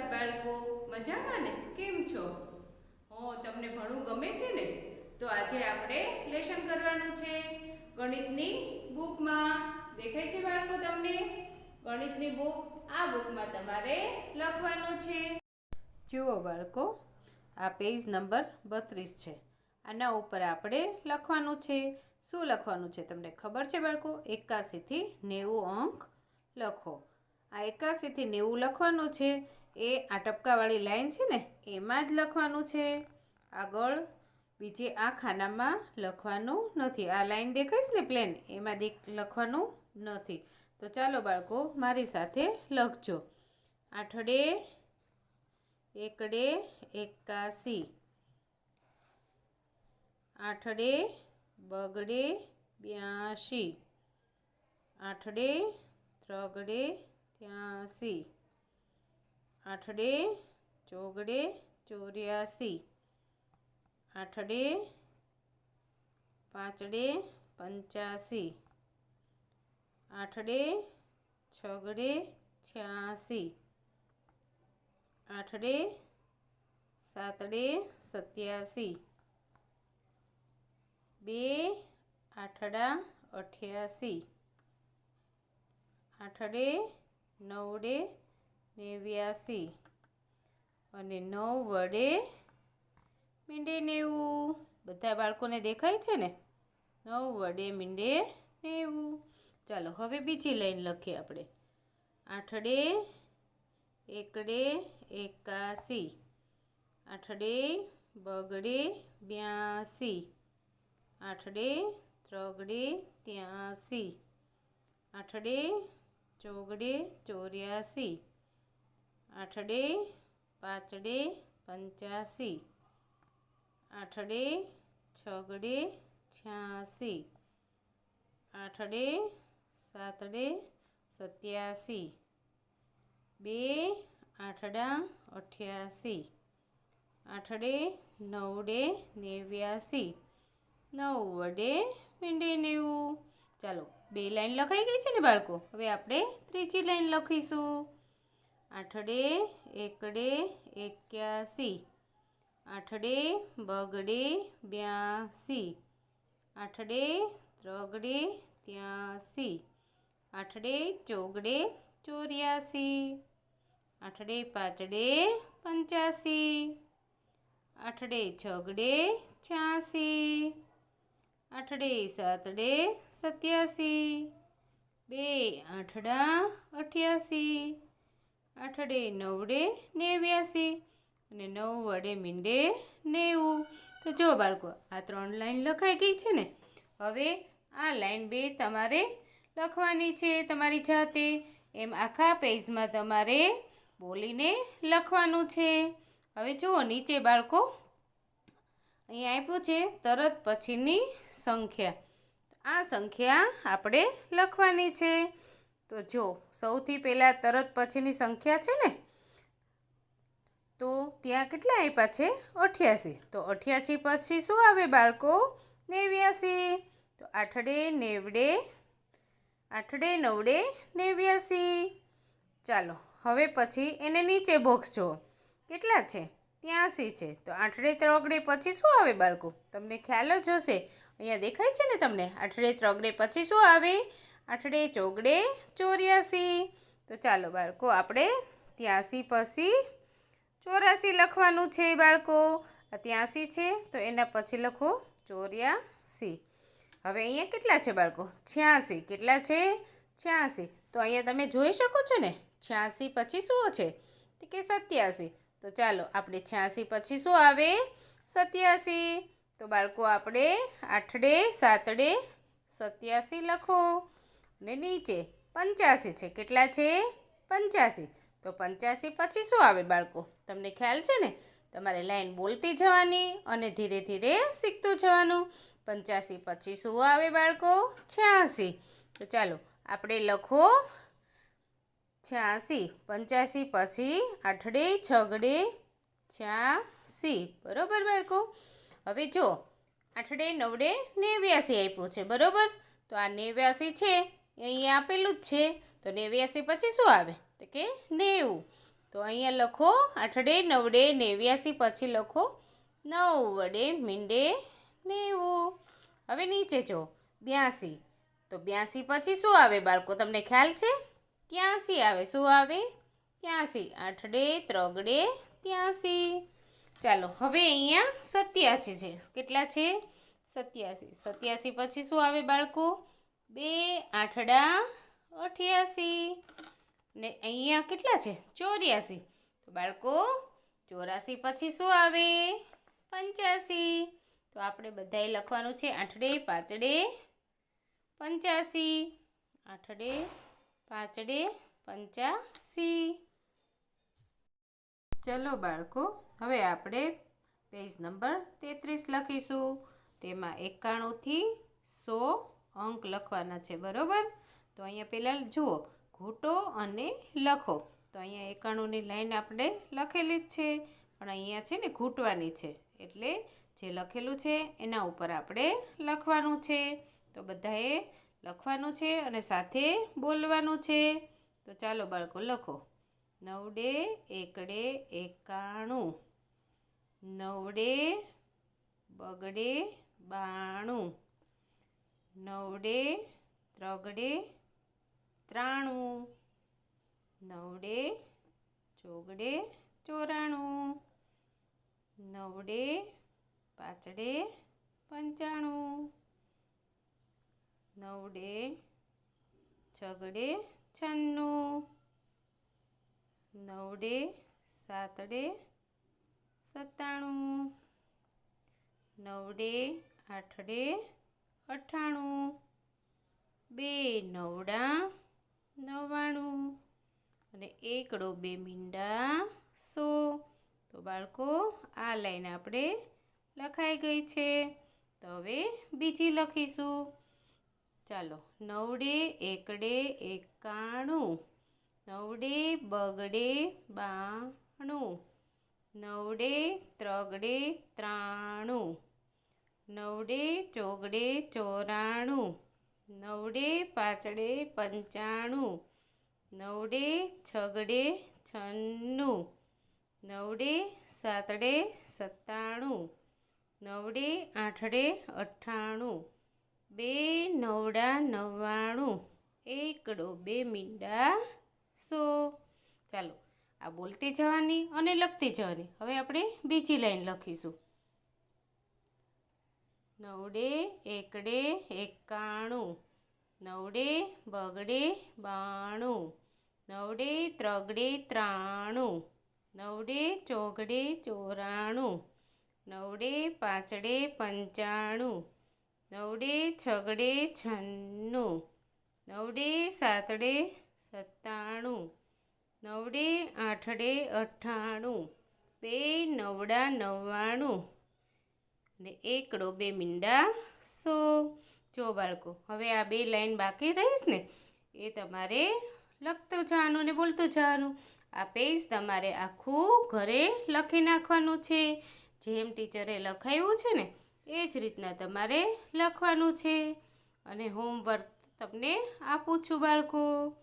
સુપ્રભાત બાળકો, મજામાં ને? કેમ છો? હો, તમને ભણવું ગમે છે ને? તો આજે આપણે લેશન કરવાનું છે. ગણિતની બુકમાં દેખાય છે બાળકો તમને? ગણિતની બુક આ બુકમાં તમારે લખવાનું છે. જુઓ બાળકો, આ પેજ નંબર બત્રીસ છે. આના ઉપર આપણે લખવાનું છે. શું લખવાનું છે તમને ખબર છે બાળકો? એકાસીથી નેવું અંક લખો. આ એકાસીથી નેવું લખવાનું છે. એ આ ટપકાવાળી લાઈન છે ને, એમાં જ લખવાનું છે. આગળ બીજે આ ખાનામાં લખવાનું નથી. આ લાઈન દેખાઈશ ને પ્લેન? એમાં દેખ, લખવાનું નથી. તો ચાલો બાળકો, મારી સાથે લખજો. આઠડે, એકડે, એકાસી. આઠડે, બગડે, બ્યાસી. આઠડે, ત્રગડે, ત્યાસી. આઠડે, ચોગડે, ચોર્યાસી. આઠડે, પાંચડે, પંચ્યાસી. આઠડે, છગડે, છ્યાસી. આઠડે, સાતડે, સત્યાસી. બે, આઠડા, અઠ્યાસી. આઠડે, નવડે નેવ્યાસી. અને નવ વડે મીંડે નેવું. બધા બાળકોને દેખાય છે ને? નવ વડે મીંડે નેવું. ચાલો, હવે બીજી લાઈન લખીએ આપણે. આઠડે, એકડે, એકાસી. આઠડે, બગડે, બ્યાસી. આઠડે, ત્રગડે, ત્યાસી. આઠડે, ચોગડે, ચોર્યાસી. આઠડે, પાંચડે, પંચ્યાસી. આઠડે, છગડે, છ્યાસી. આઠડે, સાતડે, સત્યાસી. બે, આઠડા, અઠ્યાસી. આઠડે, નવડે, નેવ્યાસી. નવ વડે મીંડે નેવું. ચાલો, બે લાઈન લખાઈ ગઈ છે ને બાળકો? હવે આપણે ત્રીજી લાઈન લખીશું. આઠડે, એકડે, એક્યાસી. આઠડે, બગડે, બ્યાસી. આઠડે, ત્રગડે, ત્યાસી. આઠડે, ચોગડે, ચોર્યાસી. આઠડે, પાંચડે, પંચ્યાસી. આઠડે, છગડે, છ્યાસી. આઠડે, સાતડે, સત્યાસી. બે, આઠડા, અઠ્યાસી. આઠડે નવડે નેવ્યાસી અને નવ વડે મીંડે નેવું. તો જો બાળકો, આ ત્રણ લાઈન લખાઈ ગઈ છે ને? હવે આ લાઈન બે તમારે લખવાની છે તમારી જાતે. એમ આખા પેજમાં તમારે બોલીને લખવાનું છે. હવે જુઓ નીચે બાળકો અહીંયા આપ્યું છે તરત પછીની સંખ્યા. આ સંખ્યા આપણે લખવાની છે. તો જો, સૌથી પહેલાં તરત પછીની સંખ્યા છે ને, તો ત્યાં કેટલા આપ્યા છે? અઠ્યાસી. તો અઠ્યાસી પછી શું આવે બાળકો? નેવ્યાસી. તો આઠડે નેવડે, આઠડે નવડે નેવ્યાસી. ચાલો, હવે પછી એને નીચે બોક્સ જુઓ. કેટલા છે? ત્યાંસી છે. તો આઠડે ત્રગડે પછી શું આવે બાળકો? તમને ખ્યાલ જ હશે. અહીંયા દેખાય છે ને તમને? આઠડે ત્રગડે પછી શું આવે? આઠડે ચોગડે ચોર્યાસી. તો ચાલો બાળકો, આપણે ત્યાંસી પછી ચોરાસી લખવાનું છે બાળકો. આ ત્યાંસી છે, તો એના પછી લખો ચોર્યાસી. હવે અહીંયા કેટલા છે બાળકો? છ્યાસી. કેટલા છે? છ્યાસી. તો અહીંયા તમે જોઈ શકો છો ને, છ્યાસી પછી શું છે, તો કે સત્યાસી. તો ચાલો, આપણે છ્યાસી પછી શું આવે સત્યાસી. તો બાળકો, આપણે આઠડે સાતડે સત્યાસી લખો. અને નીચે પંચ્યાસી છે. કેટલા છે? પંચ્યાસી. તો પંચ્યાસી પછી શું આવે બાળકો? તમને ખ્યાલ છે ને? તમારે લાઈન બોલતી જવાની અને ધીરે ધીરે શીખતું જવાનું. પંચ્યાસી પછી શું આવે બાળકો? છ્યાસી. તો ચાલો, આપણે લખો. છ્યાસી. પંચ્યાસી પછી આઠડે, છગડે, છ્યાસી. બરોબર બાળકો? હવે જો, આઠડે, નવડે, નેવ્યાસી આપ્યું છે. બરોબર? તો આ નેવ્યાસી છે. અહીંયા આપેલું જ છે. તો નેવ્યાસી પછી શું આવે? તો કે નેવું. તો અહીંયા લખો આઠડે, નવડે, નેવ્યાસી પછી લખો નવ વડે મીંડે, નેવું. હવે નીચે જો, બ્યાસી. તો બ્યાસી પછી શું આવે બાળકો? તમને ખ્યાલ છે? ત્યાંસી આવે. શું આવે? ત્યાંસી. આઠડે, ત્રગડે, ત્યાંસી. ચાલો, હવે અહીંયા સત્યાસી છે. કેટલા છે? સત્યાસી. સત્યાસી પછી શું આવે બાળકો? બે, આઠડા, અઠ્યાસી. ને અહીંયા કેટલા છે? ચોર્યાસી. તો બાળકો ચોરાસી પછી શું આવે? પંચ્યાસી. તો આપણે બધાએ લખવાનું છે આઠડે, પાંચડે, પંચ્યાસી. આઠડે, પાંચડે, પંચ્યાસી. ચલો બાળકો, હવે આપણે પેજ નંબર તેત્રીસ લખીશું. તેમાં એકાણુંથી સો અંક લખવાના છે, બરાબર? તો અહીંયા પહેલાં જુઓ, ઘૂંટો અને લખો. તો અહીંયા એકાણુંની લાઈન આપણે લખેલી જ છે, પણ અહીંયા છે ને ઘૂંટવાની છે. એટલે જે લખેલું છે, એના ઉપર આપણે લખવાનું છે. તો બધાએ લખવાનું છે અને સાથે બોલવાનું છે. તો ચાલો બાળકો, લખો. નવડે એકડે એકાણું. નવડે બગડે બાણું. નવડે, ત્રગડે, ત્રાણું. નવડે, ચોગડે, ચોરાણું. નવડે, પાચડે, પંચાણું. નવડે, છગડે, છન્નું. નવડે, સાતડે, સત્તાણું. નવડે, આઠડે અઠ્ઠાણું બે નવડા, નવ્વાણું અને એકડો બે મીંડા સો. તો બાળકો, આ લાઈન આપણે લખાઈ ગઈ છે. તો હવે બીજી લખીશું. ચાલો, નવડે એકડે એકાણું, નવડે બગડે બાણું, નવડે ત્રગડે ત્રાણું. નવડે ચોગડે ચોરાણું, નવડે પાચડે પંચાણું, નવડે છગડે છન્નું, નવડે સાતડે સત્તાણું, નવડે આઠડે અઠ્ઠાણું, બે નવડા નવ્વાણું, એકડો બે મીંડા સો. ચાલો, આ બોલતી જવાની અને લખતી જવાની. હવે આપણે બીજી લાઈન લખીશું. નવડે, એકડે, એકાણું. નવડે, બગડે, બાણું. નવડે, ત્રગડે, ત્રાણું. નવડે, ચોગડે, ચોરાણું. નવડે પાંચડે પંચાણું. નવડે, છગડે, છન્નું. નવડે, સાતડે, સત્તાણું. નવડે, આઠડે, અઠ્ઠાણું. બે, નવડા, નવ્વાણું. ને એકડો બે મીંડા સો. જો બાળકો, હવે આ બે લાઈન બાકી રહીશ ને, એ તમારે લખતો જવાનું ને બોલતો જવાનું. આ પેજ તમારે આખું ઘરે લખી નાખવાનું છે. જેમ ટીચરે લખાયું છે ને, એ જ રીતના તમારે લખવાનું છે. અને હોમવર્ક તમને આપું છું બાળકો.